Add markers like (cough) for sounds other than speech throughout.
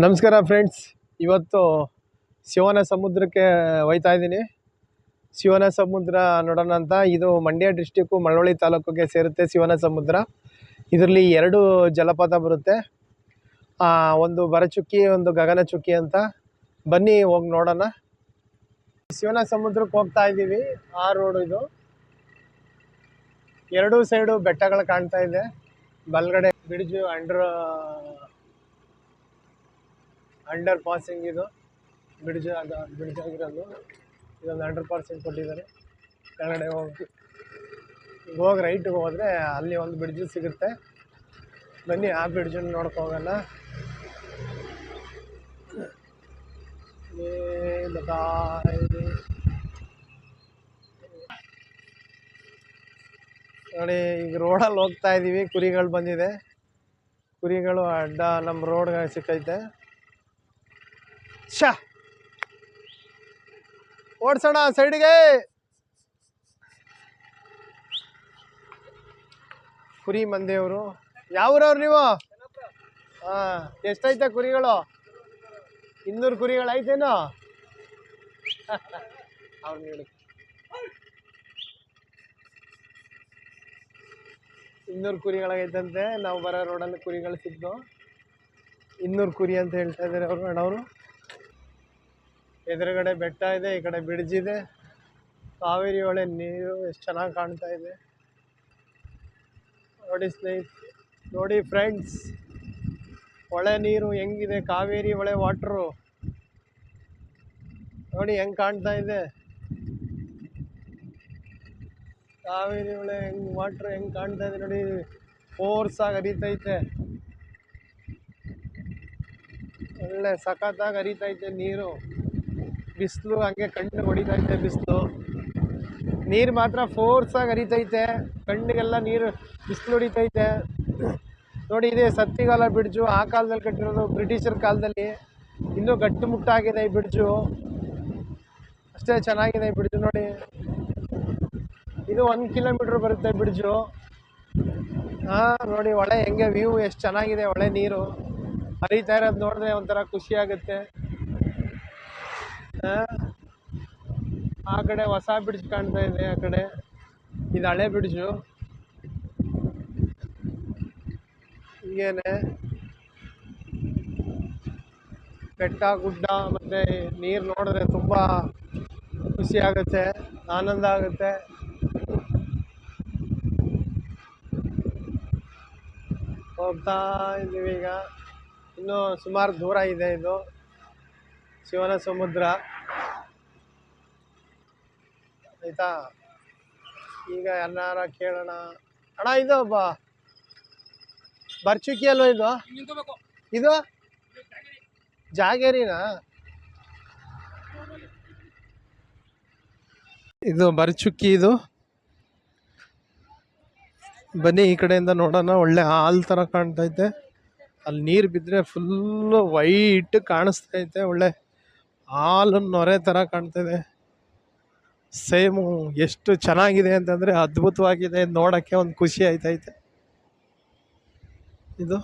ನಮಸ್ಕಾರ ಫ್ರೆಂಡ್ಸ್ ಇವತ್ತು ಶಿವನ ಸಮುದ್ರಕ್ಕೆ ಹೋಯ್ತಾ ಇದ್ದೀನಿ. ಶಿವನ ಸಮುದ್ರ ನೋಡೋಣ ಅಂತ. ಇದು ಮಂಡ್ಯ ಡಿಸ್ಟಿಕ್ಕು ಮಳವಳ್ಳಿ ತಾಲೂಕಿಗೆ ಸೇರುತ್ತೆ ಶಿವನ ಸಮುದ್ರ. ಇದರಲ್ಲಿ ಎರಡು ಜಲಪಾತ ಬರುತ್ತೆ. ಒಂದು ಬರಚುಕ್ಕಿ, ಒಂದು ಗಗನಚುಕ್ಕಿ ಅಂತ. ಬನ್ನಿ, ಹೋಗಿ ನೋಡೋಣ. ಶಿವನ ಸಮುದ್ರಕ್ಕೆ ಹೋಗ್ತಾ ಇದ್ದೀವಿ. ಆ ರೋಡ್ ಇದು. ಎರಡೂ ಸೈಡು ಬೆಟ್ಟಗಳು ಕಾಣ್ತಾ ಇದೆ. ಬಲ್ಗಡೆ ಬ್ರಿಡ್ಜ್ ಅಂಡರ್ ಅಂಡರ್ ಪಾಸಿಂಗ್ ಇದು. ಬ್ರಿಡ್ಜ್ ಅದು, ಬ್ರಿಡ್ಜ್ ಆಗಿರೋದು. ಇದೊಂದು ಅಂಡರ್ ಪಾಸಿಂಗ್ ಕೊಟ್ಟಿದ್ದಾರೆ. ಕೆಳಗಡೆ ಹೋಗಿ ಹೋಗಿ ರೈಟಿಗೆ ಹೋದರೆ ಅಲ್ಲಿ ಒಂದು ಬ್ರಿಡ್ಜ್ ಸಿಗುತ್ತೆ. ಬನ್ನಿ, ಆ ಬ್ರಿಡ್ಜನ್ನು ನೋಡ್ಕೊ ಹೋಗೋಣ. ನೋಡಿ, ಈಗ ರೋಡಲ್ಲಿ ಹೋಗ್ತಾ ಇದ್ದೀವಿ ಕುರಿಗಳು ಬಂದಿದೆ. ಕುರಿಗಳು ಅಡ್ಡ ನಮ್ಮ ರೋಡ್ಗೆ ಸಿಕ್ಕೈತೆ. ಶಾ ಓಡ್ಸೋಣ ಸೈಡ್ಗೆ. ಕುರಿ ಮಂದಿಯವರು. ಯಾವ್ರವ್ರು ನೀವು? ಹಾಂ, ಎಷ್ಟೈತೆ ಕುರಿಗಳು? ಇನ್ನೂರು ಕುರಿಗಳು ಐತೇನೋ? (laughs) ಅವ್ರು ಹೇಳಿ. ಇನ್ನೂರು ಕುರಿಗಳಾಗೈತಂತೆ. ನಾವು ಬರೋ ರೋಡಲ್ಲಿ ಕುರಿಗಳು ಸಿದ್ದು ಇನ್ನೂರು ಕುರಿ ಅಂತ ಹೇಳ್ತಾ ಇದ್ದಾರೆ ಅವರು ಎದುರುಗಡೆ ಬೆಟ್ಟ ಇದೆ, ಈ ಕಡೆ ಬ್ರಿಡ್ಜ್ ಇದೆ. ಕಾವೇರಿ ಹೊಳೆ ನೀರು ಎಷ್ಟು ಚೆನ್ನಾಗಿ ಕಾಣ್ತಾ ಇದೆ. ನೋಡಿ ಸ್ನೇಹಿತ ನೋಡಿ ಫ್ರೆಂಡ್ಸ್ ಹೊಳೆ ನೀರು ಹೆಂಗಿದೆ, ಕಾವೇರಿ ಹೊಳೆ ವಾಟ್ರು ನೋಡಿ ಹೆಂಗ್ ಕಾಣ್ತಾ ಇದೆ. ಕಾವೇರಿ ಹೊಳೆ ಹೆಂಗ್ ವಾಟ್ರ್ ಹೆಂಗ್ ಕಾಣ್ತಾ ಇದೆ ನೋಡಿ ಫೋರ್ಸ್ ಆಗಿ ಹರಿತೈತೆ. ಒಳ್ಳೆ ಸಖತ್ತಾಗಿ ಹರಿತೈತೆ ನೀರು. ಬಿಸಿಲು, ಹಂಗೆ ಕಣ್ಣು ಇದೆ ಬಿಸಿಲು. ನೀರು ಮಾತ್ರ ಫೋರ್ಸ್ ಆಗಿ ಹರಿತೈತೆ. ಕಣ್ಣಿಗೆಲ್ಲ ನೀರು ಬಿಸಿಲು ಹೊಡಿತೈತೆ. ನೋಡಿ, ಇದೆ ಸತ್ತಿಗಾಲ ಬ್ರಿಡ್ಜು ಆ ಕಾಲದಲ್ಲಿ ಕಟ್ಟಿರೋದು ಬ್ರಿಟಿಷರ್ ಕಾಲದಲ್ಲಿ. ಇನ್ನೂ ಗಟ್ಟುಮುಟ್ಟಾಗಿದೆ ಈ ಬ್ರಿಡ್ಜು ಅಷ್ಟೇ ಚೆನ್ನಾಗಿದೆ ಈ ಬ್ರಿಡ್ಜು ನೋಡಿ. ಇದು ಒಂದು ಕಿಲೋಮೀಟ್ರ್ ಬರುತ್ತೆ ಬ್ರಿಡ್ಜು ಹಾಂ, ನೋಡಿ ಹೊಳೆ ಹೆಂಗೆ ವ್ಯೂ ಎಷ್ಟು ಚೆನ್ನಾಗಿದೆ ಹೊಳೆ ನೀರು. ಹರಿತಾ ಇರೋದು ನೋಡಿದ್ರೆ ಒಂಥರ ಖುಷಿ ಆಗುತ್ತೆ. ಆ, ಆ ಕಡೆ ಹೊಸ ಬ್ರಿಡ್ಜ್ ಕಾಣ್ತಾ ಇದೆ ಆ ಕಡೆ. ಇದು ಹಳೆ ಬ್ರಿಡ್ಜು ಹೀಗೇನೆ. ಬೆಟ್ಟ ಗುಡ್ಡ ಮತ್ತೆ ನೀರು ನೋಡಿದ್ರೆ ತುಂಬ ಖುಷಿ ಆಗುತ್ತೆ ಆನಂದ ಆಗುತ್ತೆ. ಹೋಗ್ತಾ ಇದ್ದೀವಿ ಈಗ. ಇನ್ನೂ ಸುಮಾರು ದೂರ ಇದೆ ಇದು. ಶಿವನ ಸಮುದ್ರ. ಆಯಿತಾ? ಈಗ ಅನ್ನಾರ ಕೇಳೋಣ. ಅಣ್ಣ ಇದು ಒಬ್ಬ ಬರ್ಚುಕಿ ಅಲ್ವ ಇದು? ಇದು? ಜಾಗೇರಿನಾ? ಇದು ಬರ್ಚುಕ್ಕಿ ಇದು. ಬನ್ನಿ ಈ ಕಡೆಯಿಂದ ನೋಡೋಣ. ಒಳ್ಳೆ ಹಾಲ್ ಥರ ಕಾಣ್ತೈತೆ ಅಲ್ಲಿ ನೀರು ಬಿದ್ದರೆ ಫುಲ್ಲು ವೈಟ್ ಕಾಣಿಸ್ತೈತೆ ಒಳ್ಳೆ ಹಾಲು ನೊರೆ ಥರ ಕಾಣ್ತಿದೆ. ಸೇಮು ಎಷ್ಟು ಚೆನ್ನಾಗಿದೆ ಅಂತಂದರೆ ಅದ್ಭುತವಾಗಿದೆ. ನೋಡೋಕ್ಕೆ ಒಂದು ಖುಷಿ ಆಯ್ತೈತೆ. ಇದು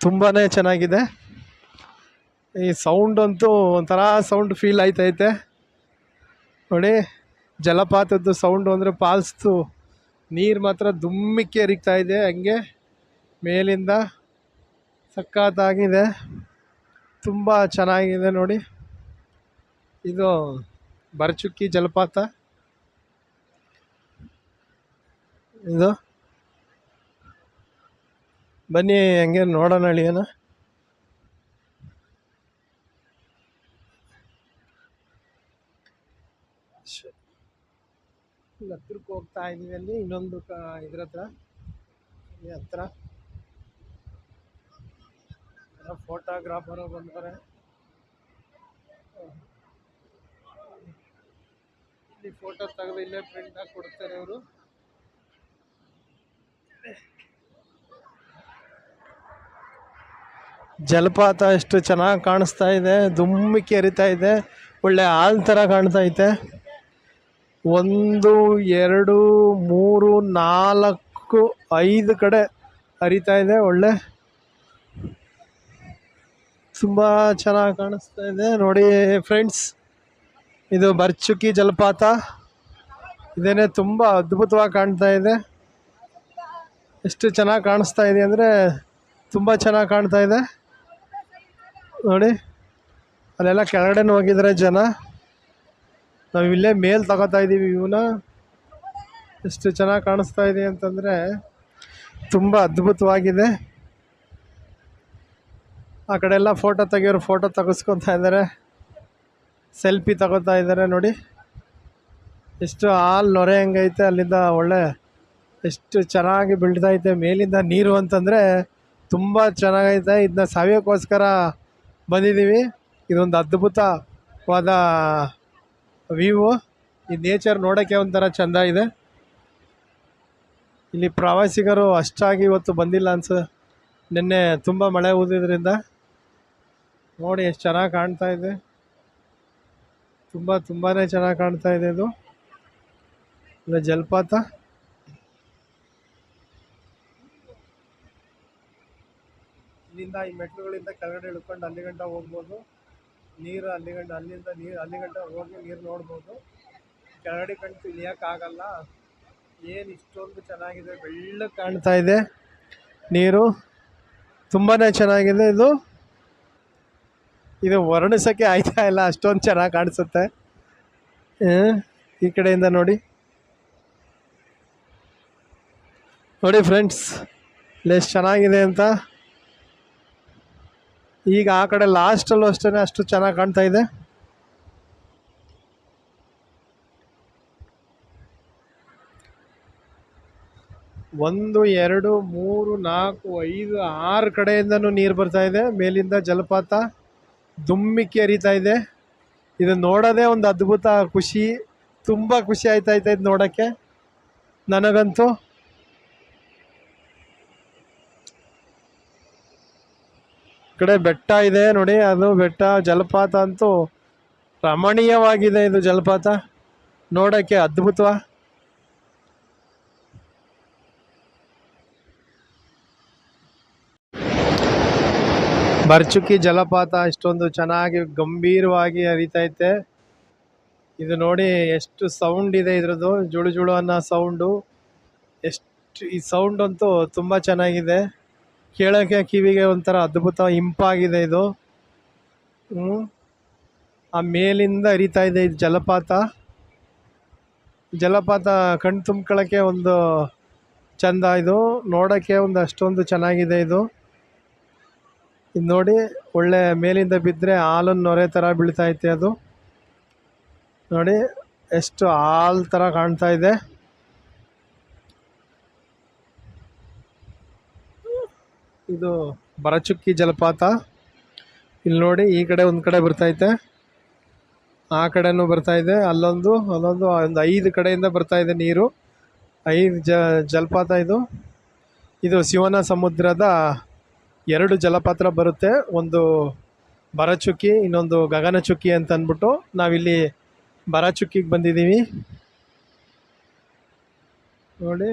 ತುಂಬಾ ಚೆನ್ನಾಗಿದೆ. ಈ ಸೌಂಡ್ ಅಂತೂ ಒಂಥರ ಸೌಂಡ್ ಫೀಲ್ ಆಯ್ತೈತೆ. ನೋಡಿ, ಜಲಪಾತದ್ದು ಸೌಂಡು ಅಂದರೆ ಪಾಲ್ಸ್ತು ನೀರು ಮಾತ್ರ ದುಮ್ಮಿಕ್ಕೆ ಎರಿಗ್ತಾ ಇದೆ. ಹಂಗೆ ಮೇಲಿಂದ ಸಖತ್ತಾಗಿದೆ. ತುಂಬ ಚೆನ್ನಾಗಿದೆ ನೋಡಿ. ಇದು ಬರಚುಕ್ಕಿ ಜಲಪಾತ. ಇದು. ಬನ್ನಿ ಹಂಗೆ ನೋಡೋಣ ಅಳಿಯೋಣ ಹತ್ರಕ್ಕೆ ಹೋಗ್ತಾ ಇದ್ದೀವಿ ಅಲ್ಲಿ, ಇನ್ನೊಂದು ಕ ಇದ್ರ ಹತ್ರ. ಹತ್ರ. ಫೋಟೋಗ್ರಾಫರು ಬಂದರೆ. ಇಲ್ಲಿ ಫೋಟೋ ತೆಗೆದು ಇಲ್ಲೇ ಪ್ರಿಂಟ್ ಹಾಕಿ ಕೊಡ್ತಾರೆ ಅವರು ಜಲಪಾತ ಎಷ್ಟು ಚೆನ್ನಾಗಿ ಕಾಣಿಸ್ತಾ ಇದೆ ದುಮ್ಮಿಕ್ಕಿ ಹರಿತಾ ಇದೆ, ಒಳ್ಳೆ ಹಾಲ್ ಥರ ಕಾಣ್ತೈತೆ ಒಂದು, ಎರಡು, ಮೂರು, ನಾಲ್ಕು, ಐದು ಕಡೆ ಹರಿತಾ ಇದೆ, ಒಳ್ಳೆ ತುಂಬ ಚೆನ್ನಾಗಿ ಕಾಣಿಸ್ತಾ ಇದೆ. ನೋಡಿ ಫ್ರೆಂಡ್ಸ್, ಇದು ಬರ್ಚುಕಿ ಜಲಪಾತ. ಇದೇನೆ ತುಂಬ ಅದ್ಭುತವಾಗಿ ಕಾಣ್ತಾ ಇದೆ. ಎಷ್ಟು ಚೆನ್ನಾಗಿ ಕಾಣಿಸ್ತಾ ಇದೆ ಅಂದರೆ ತುಂಬ ಚೆನ್ನಾಗಿ ಕಾಣ್ತಾ ಇದೆ. ನೋಡಿ, ಅಲ್ಲೆಲ್ಲ ಕೆಳಗಡೆನೂ ಹೋಗಿದ್ದಾರೆ ಜನ. ನಾವು ಇಲ್ಲೇ ಮೇಲ್ ತಗೋತಾ ಇದ್ದೀವಿ ಇವನ್ನ ಎಷ್ಟು ಚೆನ್ನಾಗಿ ಕಾಣಿಸ್ತಾ ಇದೆ ಅಂತಂದರೆ ತುಂಬ ಅದ್ಭುತವಾಗಿದೆ. ಆ ಕಡೆ ಎಲ್ಲ ಫೋಟೋ ತೆಗಿಯೋರು ಫೋಟೋ ತೆಗೆಸ್ಕೊತಾ ಇದ್ದಾರೆ ಸೆಲ್ಫಿ ತಗೋತಾ ಇದ್ದಾರೆ ನೋಡಿ. ಎಷ್ಟು ಹಾಲು ನೊರೆ ಹೆಂಗೈತೆ, ಅಲ್ಲಿಂದ ಒಳ್ಳೆ ಎಷ್ಟು ಚೆನ್ನಾಗಿ ಬೀಳ್ತೈತೆ ಮೇಲಿಂದ ನೀರು ಅಂತಂದರೆ ತುಂಬ ಚೆನ್ನಾಗೈತೆ. ಇದನ್ನ ಸವಿಯೋಕ್ಕೋಸ್ಕರ ಬಂದಿದ್ದೀವಿ ಇದೊಂದು ಅದ್ಭುತವಾದ ವ್ಯೂ ಈ ನೇಚರ್ ನೋಡೋಕ್ಕೆ ಒಂಥರ ಚೆಂದ ಇದೆ. ಇಲ್ಲಿ ಪ್ರವಾಸಿಗರು ಅಷ್ಟಾಗಿ ಇವತ್ತು ಬಂದಿಲ್ಲ ಅನ್ಸ ನಿನ್ನೆ ತುಂಬ ಮಳೆ ಊದಿದ್ರಿಂದ ನೋಡಿ, ಎಷ್ಟು ಚೆನ್ನಾಗಿ ಕಾಣ್ತಾ ಇದೆ. ತುಂಬ ತುಂಬಾ ಚೆನ್ನಾಗಿ ಕಾಣ್ತಾ ಇದೆ ಇದು. ಜಲಪಾತ. ಇಲ್ಲಿಂದ ಈ ಮೆಟ್ಲುಗಳಿಂದ ಕೆಳಗಡೆ ಇಳ್ಕೊಂಡು ಅಲ್ಲಿ ಗಂಟ ಹೋಗ್ಬೋದು. ನೀರು ಅಲ್ಲಿ ಗಂಟ, ಅಲ್ಲಿಂದ ನೀರು, ಅಲ್ಲಿ ಗಂಟ ಹೋಗಿ ನೀರು ನೋಡ್ಬೋದು. ಕೆಳಗಡೆ ಕಂಡು ಇಳಿಯೋಕ್ಕಾಗಲ್ಲ ಏನು ಇಷ್ಟೊಂದು ಚೆನ್ನಾಗಿದೆ. ಬೆಳ್ಳಗೆ ಕಾಣ್ತಾ ಇದೆ ನೀರು. ತುಂಬಾ ಚೆನ್ನಾಗಿದೆ ಇದು. ಇದು ವರ್ಣಿಸೋಕ್ಕೆ ಆಯ್ತಾ ಇಲ್ಲ, ಅಷ್ಟೊಂದು ಚೆನ್ನಾಗಿ ಕಾಣಿಸುತ್ತೆ. ಈ ಕಡೆಯಿಂದ ನೋಡಿ. ನೋಡಿ ಫ್ರೆಂಡ್ಸ್ ಎಷ್ಟು ಚೆನ್ನಾಗಿದೆ ಅಂತ. ಈಗ ಆ ಕಡೆ ಲಾಸ್ಟಲ್ಲೂ ಅಷ್ಟೇ ಅಷ್ಟು ಚೆನ್ನಾಗಿ ಕಾಣ್ತಾ ಇದೆ. ಒಂದು, ಎರಡು, ಮೂರು, ನಾಲ್ಕು, ಐದು, ಆರು ಕಡೆಯಿಂದನೂ ನೀರು ಬರ್ತಾ ಇದೆ. ಮೇಲಿಂದ ಜಲಪಾತ. ದುಮ್ಮಿಕ್ಕಿ ಹರಿತಾ ಇದೆ. ಇದು ನೋಡೋದೇ ಒಂದು ಅದ್ಭುತ ಖುಷಿ. ತುಂಬ ಖುಷಿ ಆಯ್ತಾ ಇದೆ ಇದು ನೋಡೋಕ್ಕೆ. ನನಗಂತೂ. ಕಡೆ ಬೆಟ್ಟ ಇದೆ ನೋಡಿ, ಅದು ಬೆಟ್ಟ, ಜಲಪಾತ ಅಂತೂ ರಮಣೀಯವಾಗಿದೆ ಇದು ಜಲಪಾತ. ನೋಡೋಕ್ಕೆ ಅದ್ಭುತ. ಬರ್ಚುಕಿ ಜಲಪಾತ ಇಷ್ಟೊಂದು ಚೆನ್ನಾಗಿ ಗಂಭೀರವಾಗಿ ಹರಿತೈತೆ. ಇದು ನೋಡಿ ಎಷ್ಟು ಸೌಂಡ್ ಇದೆ ಇದ್ರದ್ದು, ಜುಳು ಜುಳು ಅನ್ನೋ ಸೌಂಡು ಎಷ್ಟು, ಈ ಸೌಂಡ್ ಅಂತೂ ತುಂಬ ಚೆನ್ನಾಗಿದೆ. ಕೇಳೋಕ್ಕೆ ಕಿವಿಗೆ ಒಂಥರ ಅದ್ಭುತ ಇಂಪಾಗಿದೆ ಇದು. ಆ ಮೇಲಿಂದ ಹರಿತಾ ಇದೆ ಇದು ಜಲಪಾತ. ಜಲಪಾತ ಕಣ್ಣು ತುಂಬ್ಕೊಳ್ಳೋಕ್ಕೆ ಒಂದು ಚಂದ ಇದು. ನೋಡೋಕ್ಕೆ ಒಂದು ಅಷ್ಟೊಂದು ಚೆನ್ನಾಗಿದೆ ಇದು. ಇದು ನೋಡಿ, ಒಳ್ಳೆ ಮೇಲಿಂದ ಬಿದ್ದರೆ ಹಾಲು ನೊರೆ ಥರ ಬೀಳ್ತೈತೆ ಅದು. ನೋಡಿ, ಎಷ್ಟು ಹಾಲು ಥರ ಕಾಣ್ತಾ ಇದೆ. ಇದು ಬರಚುಕ್ಕಿ ಜಲಪಾತ. ಇಲ್ಲಿ ನೋಡಿ, ಈ ಕಡೆ ಒಂದು ಕಡೆ ಬರ್ತೈತೆ ಆ ಕಡೆನೂ ಬರ್ತಾ ಇದೆ. ಅಲ್ಲೊಂದು ಅಲ್ಲೊಂದು, ಒಂದು ಐದು ಕಡೆಯಿಂದ ಬರ್ತಾ ಇದೆ ನೀರು. ಐದು ಜಲಪಾತ ಇದು. ಇದು ಶಿವನ ಸಮುದ್ರದ ಎರಡು ಜಲಪಾತ ಬರುತ್ತೆ. ಒಂದು ಬರಚುಕ್ಕಿ, ಇನ್ನೊಂದು ಗಗನಚುಕ್ಕಿ ಅಂತ ಅಂದ್ಬಿಟ್ಟು ನಾವಿಲ್ಲಿ ಬರಚುಕ್ಕಿಗೆ ಬಂದಿದ್ದೀವಿ. ನೋಡಿ,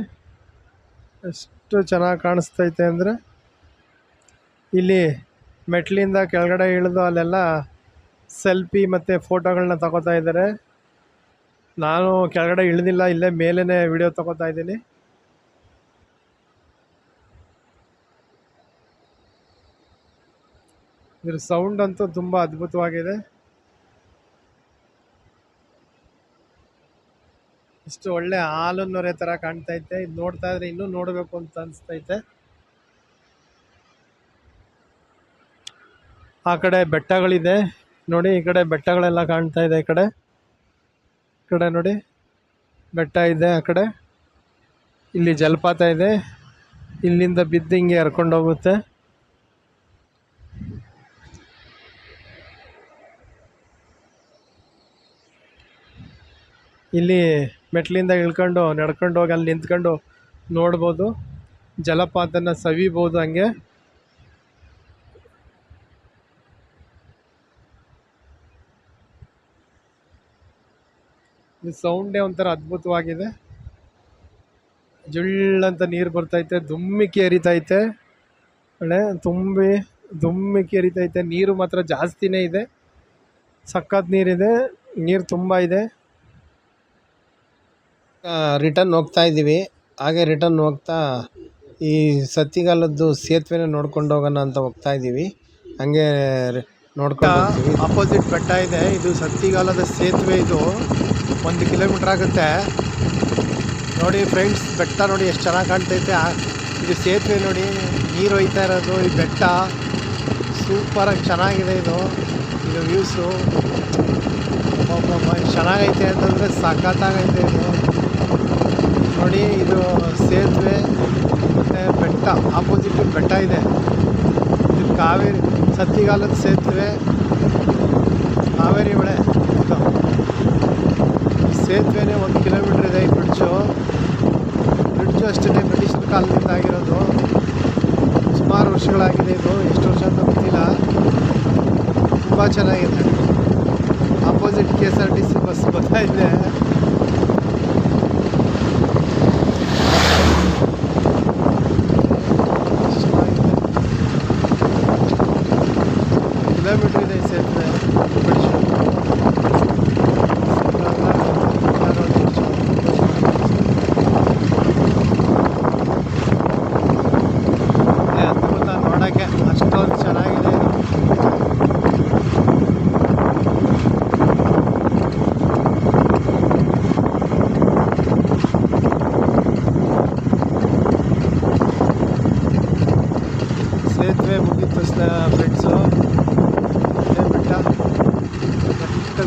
ಎಷ್ಟು ಚೆನ್ನಾಗಿ ಕಾಣಿಸ್ತೈತೆ ಅಂದರೆ ಇಲ್ಲಿ ಮೆಟ್ಲಿಂದ ಕೆಳಗಡೆ ಇಳಿದು ಅಲ್ಲೆಲ್ಲ ಸೆಲ್ಫಿ ಮತ್ತು ಫೋಟೋಗಳನ್ನ ತಗೋತಾ ಇದ್ದಾರೆ. ನಾನು ಕೆಳಗಡೆ ಇಳಿದಿಲ್ಲ, ಇಲ್ಲೇ ಮೇಲೇ ವಿಡಿಯೋ ತಗೋತಾ ಇದ್ದೀನಿ. ಇದ್ರ ಸೌಂಡ್ ಅಂತೂ ತುಂಬ ಅದ್ಭುತವಾಗಿದೆ. ಇಷ್ಟು ಒಳ್ಳೆ ಹಾಲು ನೊರೆ ಥರ ಕಾಣ್ತೈತೆ ಇದು ನೋಡ್ತಾ ಇದ್ರೆ ಇನ್ನೂ ನೋಡಬೇಕು ಅಂತ ಅನಿಸ್ತೈತೆ ಆ ಕಡೆ ಬೆಟ್ಟಗಳಿದೆ. ನೋಡಿ, ಈ ಕಡೆ ಬೆಟ್ಟಗಳೆಲ್ಲ ಕಾಣ್ತಾ ಇದೆ ಈ ಕಡೆ. ಈ ಕಡೆ ನೋಡಿ, ಬೆಟ್ಟ ಇದೆ ಆ ಕಡೆ. ಇಲ್ಲಿ ಜಲಪಾತ ಇದೆ. ಇಲ್ಲಿಂದ ಬಿದ್ದು ಹಿಂಗೆ ಹರ್ಕೊಂಡು ಇಲ್ಲಿ ಮೆಟ್ಟಿಲಿಂದ ಇಳ್ಕೊಂಡು ನಡ್ಕೊಂಡು ಹೋಗಿ ಅಲ್ಲಿ ನಿಂತ್ಕೊಂಡು ನೋಡ್ಬೋದು. ಜಲಪಾತನ ಸವಿಬೋದು ಹಂಗೆ. ಸೌಂಡೇ ಒಂಥರ ಅದ್ಭುತವಾಗಿದೆ. ಜುಳ್ಳಂತ ನೀರು ಬರ್ತೈತೆ ದುಮ್ಮಿಕ್ಕಿ ಹರಿತೈತೆ ಒಳ್ಳೆ ತುಂಬಿ ದುಮ್ಮಿಕ್ಕಿ ಹರಿತೈತೆ ನೀರು ಮಾತ್ರ ಜಾಸ್ತಿನೇ ಇದೆ. ಸಖತ್ ನೀರಿದೆ, ನೀರು ತುಂಬ ಇದೆ. ರಿಟರ್ನ್ ಹೋಗ್ತಾ ಇದ್ದೀವಿ. ಹಾಗೆ ರಿಟರ್ನ್ ಹೋಗ್ತಾ ಈ ಸತ್ತಿಗಾಲದ್ದು ಸೇತುವೆನ ನೋಡ್ಕೊಂಡು ಹೋಗೋಣ ಅಂತ ಹೋಗ್ತಾ ಇದ್ದೀವಿ. ಹಂಗೆ ನೋಡ್ಕೊಂಡು ಅಪೋಸಿಟ್ ಬೆಟ್ಟ ಇದೆ. ಇದು ಸತ್ತಿಗಾಲದ ಸೇತುವೆ ಇದು. ಒಂದು ಕಿಲೋಮೀಟ್ರ್ ಆಗುತ್ತೆ. ನೋಡಿ ಫ್ರೆಂಡ್ಸ್ ಬೆಟ್ಟ ನೋಡಿ ಎಷ್ಟು ಚೆನ್ನಾಗಿ ಕಾಣ್ತೈತೆ. ಇದು ಸೇತುವೆ ನೋಡಿ ನೀರು ಹೋಯ್ತಾ ಇರೋದು ಈ ಬೆಟ್ಟ. ಸೂಪರಾಗಿ ಚೆನ್ನಾಗಿದೆ ಇದು. ಇದು ವ್ಯೂಸು ಚೆನ್ನಾಗೈತೆ ಅಂತಂದರೆ ಸಖತ್ತಾಗೈತೆ ಇದು. ನೋಡಿ, ಇದು ಸೇತುವೆ, ಮತ್ತು ಬೆಟ್ಟ ಆಪೋಸಿಟ್ ಬೆಟ್ಟ ಇದೆ. ಇದು ಕಾವೇರಿ ಸತ್ತಿಗಾಲದ ಸೇತುವೆ, ಕಾವೇರಿ ಹೊಳೆ ಈ ಸೇತುವೆನೇ ಒಂದು ಕಿಲೋಮೀಟ್ರ್ ಇದೆ ಈ ಬ್ರಿಡ್ಜು ಬ್ರಿಡ್ಜು ಅಷ್ಟೇ ಬ್ರಿಟಿಷರ ಕಾಲದಿಂದ ಆಗಿರೋದು. ಸುಮಾರು ವರ್ಷಗಳಾಗಿದೆ ಇದು, ಎಷ್ಟು ವರ್ಷ ಅಂತ ಗೊತ್ತಿಲ್ಲ. ತುಂಬ ಚೆನ್ನಾಗಿದೆ. Opposite K S R T C bus ಬರ್ತಾ ಕಿಲೋಮೀಟ್ರ್ ಇದೆ ಈ ಸೇತುವೆ ಬ್ರಿಡ್ಜ್ ಅದ್ಭುತ ನೋಡೋಕ್ಕೆ ಅಷ್ಟೊಂದು ಚೆನ್ನಾಗಿದೆ ಇದು ಸೇತುವೆ ಮುಗೀತು ಫ್ರೆಂಡ್ಸು ಬೆಟ್ಟ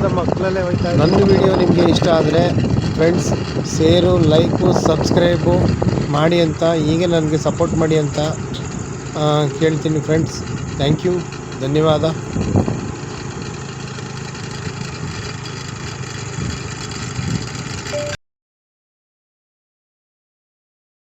ಬೆಟ್ಟದ ಮಕ್ಕಳಲ್ಲೇ ಹೋಯ್ತಾ ನನ್ನ ವಿಡಿಯೋ ನಿಮಗೆ ಇಷ್ಟ ಆದರೆ ಫ್ರೆಂಡ್ಸ್ ಸೇರು ಲೈಕು ಸಬ್ಸ್ಕ್ರೈಬು ಮಾಡಿ ಅಂತ, ಹೀಗೆ ನನಗೆ ಸಪೋರ್ಟ್ ಮಾಡಿ ಅಂತ ಕೇಳ್ತೀನಿ ಫ್ರೆಂಡ್ಸ್ ಥ್ಯಾಂಕ್ ಯು ಧನ್ಯವಾದ.